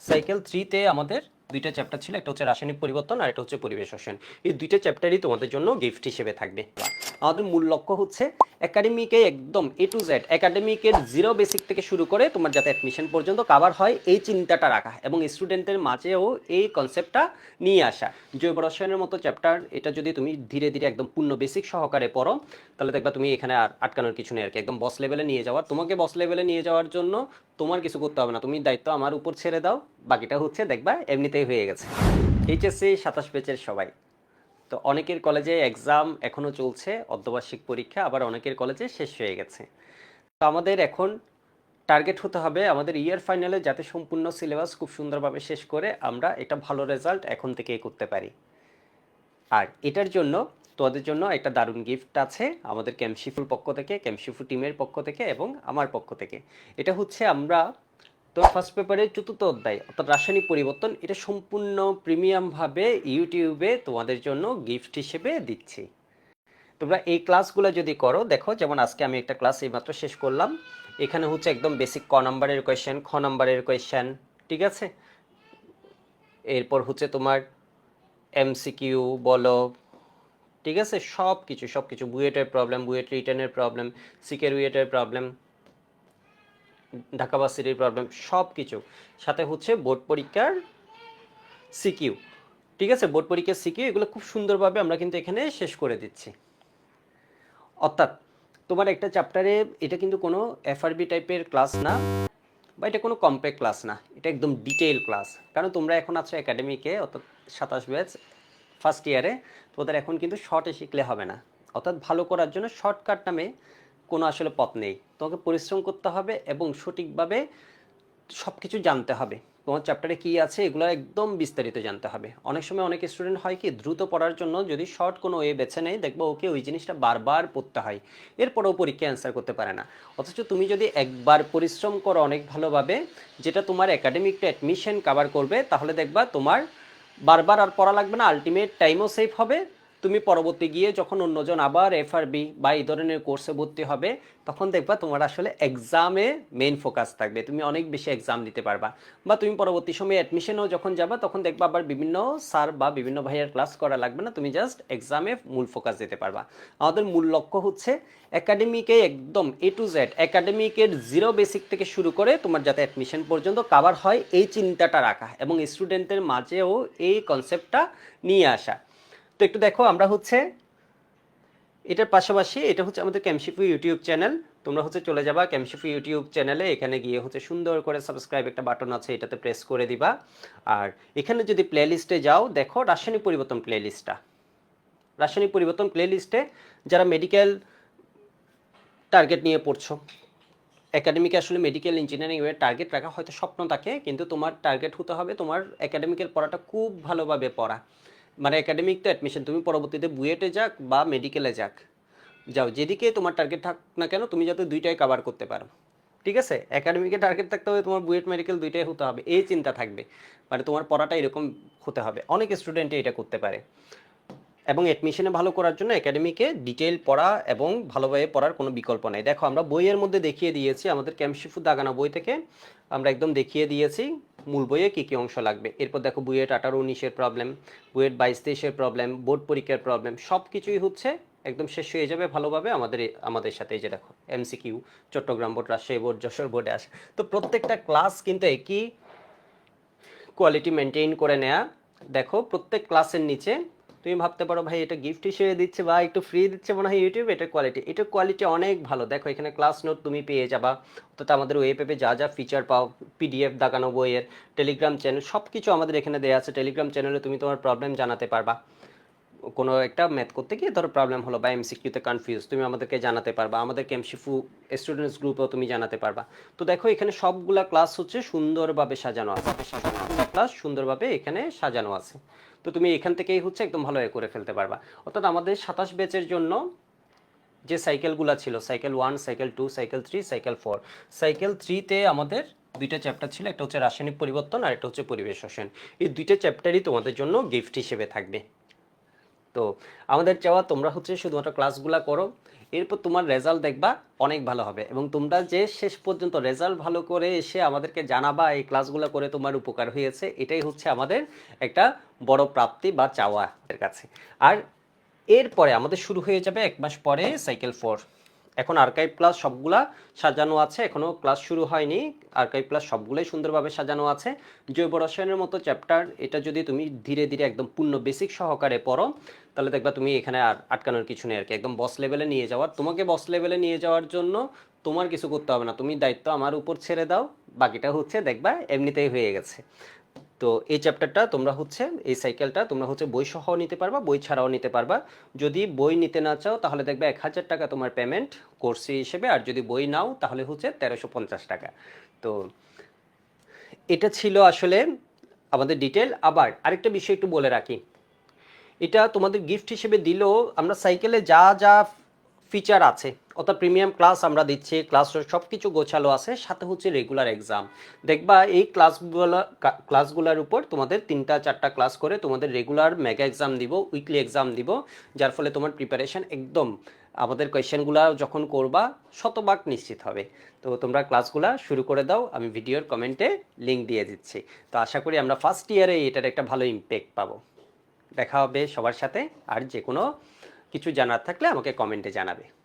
Cycle থ্রিতে আমাদের দুইটা চ্যাপ্টার ছিল, একটা হচ্ছে রাসায়নিক পরিবর্তন আর একটা হচ্ছে পরিবেশ রসায়ন এই দুইটা চ্যাপ্টারই তোমাদের জন্য গিফট হিসেবে থাকবে। আমাদের মূল লক্ষ্য হচ্ছে একাডেমিকে একদম এ টু জেড একাডেমিকের জিরো বেসিক থেকে শুরু করে তোমার যাতে অ্যাডমিশন পর্যন্ত কাভার হয়, এই চিন্তাটা রাখা এবং স্টুডেন্টের মাঝেও এই কনসেপ্টটা নিয়ে আসা। জৈব রসায়নের মতো চ্যাপ্টার এটা যদি তুমি ধীরে ধীরে একদম পূর্ণ বেসিক সহকারে পড়ো, তাহলে দেখবা তুমি এখানে আর আটকানোর কিছু নেই আর কি। একদম বস লেভেলে নিয়ে যাওয়ার তোমাকে বস লেভেলে নিয়ে যাওয়ার জন্য তোমার কিছু করতে হবে না। তুমি দায়িত্ব আমার উপর ছেড়ে দাও। বাকিটা হচ্ছে দেখবা এমনিতেই হয়ে গেছে। এইচএসসি সাতাশ পেজের সবাই। তো অনেকের কলেজে এক্সাম এখনও চলছে, অর্ধবার্ষিক পরীক্ষা, আবার অনেকের কলেজে শেষ হয়ে গেছে। তো আমাদের এখন টার্গেট হতে হবে আমাদের ইয়ার ফাইনালে যাতে সম্পূর্ণ সিলেবাস খুব সুন্দরভাবে শেষ করে আমরা এটা ভালো রেজাল্ট এখন থেকেই করতে পারি। আর এটার জন্য তোমাদের জন্য একটা দারুণ গিফট আছে আমাদের ক্যামশিফুর পক্ষ থেকে ক্যামশিফু টিমের পক্ষ থেকে এবং আমার পক্ষ থেকে। এটা হচ্ছে আমরা তোমার ফার্স্ট পেপারের চতুর্থ অধ্যায়, অর্থাৎ রাসায়নিক পরিবর্তন, এটা সম্পূর্ণ প্রিমিয়ামভাবে ইউটিউবে তোমাদের জন্য গিফট হিসেবে দিচ্ছি। তোমরা এই ক্লাসগুলো যদি করো, দেখো, যেমন আজকে আমি একটা ক্লাস এইমাত্র শেষ করলাম। এখানে হচ্ছে একদম বেসিক ক নাম্বারের কোয়েশ্চেন খ নাম্বারের কোয়েশ্চেন ঠিক আছে? এরপর হচ্ছে তোমার এমসিকিউ বলো, ঠিক আছে? সব কিছু সব কিছু বুয়েটের প্রবলেম বুয়েট রিটার্নের প্রবলেম সিকের উয়েটের প্রবলেম ঢাকা ভার্সিটির প্রবলেম সব কিছু সাথে হচ্ছে বোর্ড পরীক্ষার সিকিউ ঠিক আছে? বোর্ড পরীক্ষার সিকিউ এগুলো খুব সুন্দরভাবে আমরা কিন্তু এখানে শেষ করে দিচ্ছি। অর্থাৎ, তোমার একটা চ্যাপ্টারে এটা কিন্তু কোনো এফআরবি টাইপের ক্লাস না, বা এটা কোনো কম্প্যাক্ট ক্লাস না, এটা একদম ডিটেইল ক্লাস কারণ তোমরা এখন আছো একাডেমিকে অর্থাৎ সাতাশ ব্যাচ ফার্স্ট ইয়ারে তোমাদের এখন কিন্তু শর্টে শিখলে হবে না। অর্থাৎ ভালো করার জন্য শর্টকাট নামে কোনো আসলে পথ নেই। তোমাকে পরিশ্রম করতে হবে এবং সঠিকভাবে সব কিছু জানতে হবে। তোমার চ্যাপ্টারে কী আছে এগুলো একদম বিস্তারিত জানতে হবে। অনেক সময় অনেক স্টুডেন্ট হয় কি, দ্রুত পড়ার জন্য যদি শর্ট কোনো ওয়ে বেছে নেয়, দেখব ওকে ওই জিনিসটা বারবার পড়তে হয়। এরপরেও পরীক্ষা অ্যান্সার করতে পারে না। অথচ তুমি যদি একবার পরিশ্রম করো অনেক ভালোভাবে, যেটা তোমার একাডেমিকটা অ্যাডমিশন কাভার করবে, তাহলে দেখবা তোমার বারবার আর পড়া লাগবে না আলটিমেট টাইমও সেভ হবে তুমি পরবর্তী গিয়ে যখন অন্যজন আবার এফআরবি বা এই ধরনের কোর্সে ভর্তি হবে, তখন দেখবা তোমার আসলে এক্সামে মেইন ফোকাস থাকবে। তুমি অনেক বেশি এক্সাম দিতে পারবা। বা তুমি পরবর্তী সময়ে অ্যাডমিশনেও যখন যাবা, তখন দেখবা আবার বিভিন্ন স্যার বা বিভিন্ন ভাইয়ের ক্লাস করা লাগবে না। তুমি জাস্ট এক্সামে মূল ফোকাস দিতে পারবা। আমাদের মূল লক্ষ্য হচ্ছে একাডেমিকে একদম এ টু জেড একাডেমিকের জিরো বেসিক থেকে শুরু করে তোমার যাতে অ্যাডমিশন পর্যন্ত কাভার হয়, এই চিন্তাটা রাখা এবং স্টুডেন্টের মাঝেও এই কনসেপ্টটা নিয়ে আসা। তো একটু দেখো, আমরা হচ্ছে এটার পাশাপাশি, এটা হচ্ছে আমাদের ক্যামশিফু ইউটিউব চ্যানেল তোমরা হচ্ছে চলে যাবা ক্যামশিফু ইউটিউব চ্যানেলে এখানে গিয়ে হচ্ছে সুন্দর করে সাবস্ক্রাইব একটা বাটন আছে, এটাতে প্রেস করে দিবা। আর এখানে যদি প্লে লিস্টে যাও, দেখো রাসায়নিক পরিবর্তন প্লে লিস্টটা রাসায়নিক পরিবর্তন প্লে লিস্টে যারা মেডিকেল টার্গেট নিয়ে পড়ছো একাডেমিকে আসলে মেডিকেল ইঞ্জিনিয়ারিং এর টার্গেট রাখা হয়তো স্বপ্ন থাকে, কিন্তু তোমার টার্গেট হতে হবে তোমার একাডেমিকের পড়াটা খুব ভালোভাবে পড়া। মানে একাডেমিক তো অ্যাডমিশন তুমি পরবর্তীতে বুয়েটে যাক বা মেডিকেলে যাক। যাও, যেদিকে তোমার টার্গেট থাক না কেন, তুমি যাতে দুইটাই কভার করতে পারো। ঠিক আছে? একাডেমিকে টার্গেট থাকতে হবে, তোমার বুয়েট মেডিকেল দুইটাই হতে হবে। এই চিন্তা থাকবে। মানে তোমার পড়াটা এরকম হতে হবে। অনেক স্টুডেন্টই এটা করতে পারে। এবং অ্যাডমিশনে ভালো করার জন্য একাডেমিকে ডিটেল পড়া এবং ভালোভাবে পড়ার কোনো বিকল্প নেই। দেখো, আমরা বইয়ের মধ্যে দেখিয়ে দিয়েছি, আমাদের ক্যামশিফু দাগানা বই থেকে আমরা একদম দেখিয়ে দিয়েছি। মূল বইয়ে কী কী অংশ লাগবে? এরপর দেখো বুয়েট আঠারো উনিশের প্রবলেম বুয়েট বাইশ তেইশের প্রবলেম বোর্ড পরীক্ষার প্রবলেম সব কিছুই হচ্ছে একদম শেষ হয়ে যাবে ভালোভাবে আমাদের আমাদের সাথে এই যে দেখো MCQ Chittagong board, Rajshahi board, Jessore বোর্ডে আসে। তো প্রত্যেকটা ক্লাস কিন্তু একই কোয়ালিটি মেনটেন করে নেয়া। দেখো প্রত্যেক ক্লাসের নিচে তুমি ভাবতে পারো, ভাই, এটা গিফট হিসেবে দিচ্ছে বা একটু ফ্রি দিচ্ছে মনে হয় ইউটিউব এটার কোয়ালিটি এটার কোয়ালিটি অনেক ভালো। দেখো, এখানে ক্লাস নোট তুমি পেয়ে যাবা। অর্থাৎ আমাদের ওয়েব অ্যাপে যা যা ফিচার পাও পিডিএফ দাগানো বইয়ের টেলিগ্রাম চ্যানেল সব কিছু আমাদের এখানে দেওয়া আছে। টেলিগ্রাম চ্যানেলে তুমি তোমার প্রবলেম জানাতে পারবা। কোনো একটা ম্যাথ করতে গিয়ে ধরো প্রবলেম হলো বা এমসিকিউতে কনফিউজ তুমি আমাদেরকে জানাতে পারবা। আমাদের ক্যামশিফু স্টুডেন্টস গ্রুপেও তুমি জানাতে পারবা। তো দেখো, এখানে সবগুলা ক্লাস হচ্ছে সুন্দরভাবে সাজানো আছে। ক্লাস সুন্দরভাবে এখানে সাজানো আছে। তো তুমি এখান থেকেই হচ্ছে একদম ভালো এ করে ফেলতে পারবা। অর্থাৎ আমাদের সাতাশ ব্যাচের জন্য যে সাইকেলগুলো ছিল, cycle one, cycle two, cycle three, cycle four, cycle থ্রিতে আমাদের দুইটা চ্যাপ্টার ছিল, একটা হচ্ছে রাসায়নিক পরিবর্তন আর একটা হচ্ছে পরিবেশ শোষণ। এই দুইটা চ্যাপ্টারই তোমাদের জন্য গিফট হিসেবে থাকবে। তো আমাদের চাওয়া তোমরা হচ্ছে শুধুমাত্র ক্লাসগুলো করো। এরপর তোমার রেজাল্ট দেখবা, অনেক ভালো হবে। এবং তোমরা যে শেষ পর্যন্ত রেজাল্ট ভালো করে এসে আমাদেরকে জানাবা, এই ক্লাসগুলো করে তোমার উপকার হয়েছে, এটাই হচ্ছে আমাদের একটা বড় প্রাপ্তি বা চাওয়া এর কাছে। আর এরপরে আমাদের শুরু হয়ে যাবে এক মাস পরে সাইকেল ফোর এখন আর্কাইভ ক্লাস সবগুলা সাজানো আছে, এখনও ক্লাস শুরু হয়নি। আর্কাইভ ক্লাস সবগুলোই সুন্দরভাবে সাজানো আছে। জৈব রসায়নের মতো চ্যাপ্টার এটা যদি তুমি ধীরে ধীরে একদম পূর্ণ বেসিক সহকারে পড়ো, তাহলে দেখবা তুমি এখানে আর আটকানোর কিছু নেই আর কি একদম বস লেভেলে নিয়ে যাওয়ার তোমাকে বস লেভেলে নিয়ে যাওয়ার জন্য তোমার কিছু করতে হবে না। তুমি দায়িত্ব আমার উপর ছেড়ে দাও, বাকিটা হচ্ছে দেখবা এমনিতেই হয়ে গেছে। তো এই চ্যাপ্টারটা তোমরা হচ্ছে, এই সাইকেলটা তোমরা হচ্ছে বই সহ নিতে পারবা, বই ছাড়াও নিতে পারবা। যদি বই নিতে না চাও, তাহলে দেখবে এক হাজার টাকা তোমার পেমেন্ট কোর্সি হিসেবে, আর যদি বই নাও, তাহলে হচ্ছে তেরোশো পঞ্চাশ টাকা। তো এটা ছিল আসলে আমাদের ডিটেল আবার আরেকটা বিষয় একটু বলে রাখি। এটা তোমাদের গিফট হিসেবে দিলেও আমরা সাইকেলে যা যা ফিচার আছে। অর্থাৎ প্রিমিয়াম ক্লাস আমরা দিচ্ছি ক্লাস সব কিছু গোছালো আছে, সাথে হচ্ছে রেগুলার এক্সাম দেখবা এই ক্লাসগুলো ক্লাসগুলোর উপর তোমাদের তিনটা, চারটা ক্লাস করে তোমাদের রেগুলার মেগা এক্সাম দিব উইকলি এক্সাম দিব, যার ফলে তোমার প্রিপারেশন একদম আমাদের কোয়েশ্চেনগুলো যখন করবা, শতভাগ নিশ্চিত হবে। তো তোমরা ক্লাসগুলো শুরু করে দাও, আমি ভিডিওর কমেন্টে লিঙ্ক দিয়ে দিচ্ছি। তো আশা করি আমরা ফার্স্ট ইয়ারে এটার একটা ভালো ইম্প্যাক্ট পাবো। দেখা হবে সবার সাথে, আর যে কোনো কিছু জানার থাকলে আমাকে কমেন্টে জানাবে।